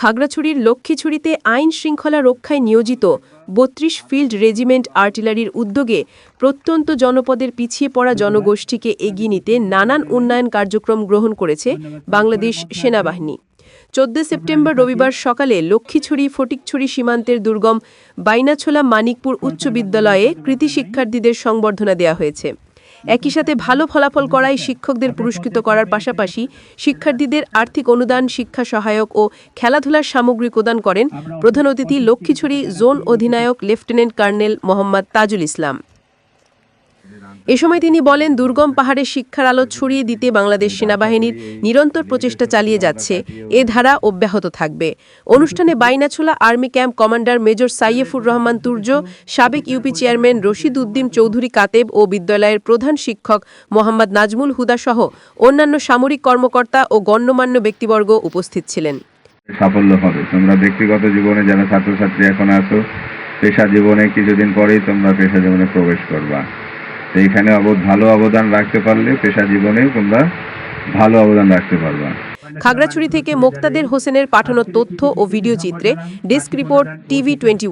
খাগড়াছড়ির লক্ষ্মীছড়িতে আইন শৃঙ্খলা রক্ষায় নিয়োজিত বত্রিশ ফিল্ড রেজিমেন্ট আর্টিলারির উদ্যোগে প্রত্যন্ত জনপদের পিছিয়ে পড়া জনগোষ্ঠীকে এগিয়ে নিতে নানান উন্নয়ন কার্যক্রম গ্রহণ করেছে বাংলাদেশ সেনাবাহিনী। চোদ্দ সেপ্টেম্বর রবিবার সকালে লক্ষ্মীছড়ি ফটিকছড়ি সীমান্তের দুর্গম বাইনাছোলা মানিকপুর উচ্চ বিদ্যালয়ে কৃতি শিক্ষার্থীদের সংবর্ধনা দেওয়া হয়েছে। একই সাথে ভালো ফলাফল করায় শিক্ষকদের পুরস্কৃত করার পাশাপাশি শিক্ষার্থীদের আর্থিক অনুদান, শিক্ষা সহায়ক ও খেলাধুলার সামগ্রী প্রদান করেন প্রধান অতিথি লক্ষ্মীছড়ি জোন অধিনায়ক লেফটেন্যান্ট কর্নেল মোহাম্মদ তাজুল ইসলাম। এ সময় তিনি বলেন, দুর্গম পাহাড়ে শিক্ষার আলো ছড়িয়ে দিতে বাংলাদেশ সেনাবাহিনীর নিরন্তর প্রচেষ্টা চালিয়ে যাচ্ছে। এ ধারা অব্যাহত থাকবে। অনুষ্ঠানে Bainachhola army camp commander major Saifur Rahman Turja, সাবেক ইউপি চেয়ারম্যান রশিদ উদ্দিন চৌধুরী কাতেব ও বিদ্যালয়ের প্রধান শিক্ষক মোহাম্মদ নাজমুল হুদা সহ অন্যান্য সামরিক কর্মকর্তা ও গণ্যমান্য ব্যক্তিবর্গ উপস্থিত ছিলেন। সাফল্য হবে। তোমরা ব্যক্তিগত জীবনে যারা ছাত্রছাত্রী এখন আছো, পেশা জীবনে কিছুদিন পরেই তোমরা পেশা জীবনে প্রবেশ করবা। অবদ- ভালো অবদান রাখতে পারলে পেশা জীবনে তোমরা ভালো অবদান রাখতে পারবা। খাগড়াছড়ি থেকে মোক্তাদের হোসেনের পাঠানো তথ্য ও ভিডিও চিত্রে ডেস্ক রিপোর্ট টিভি টোয়েন্টি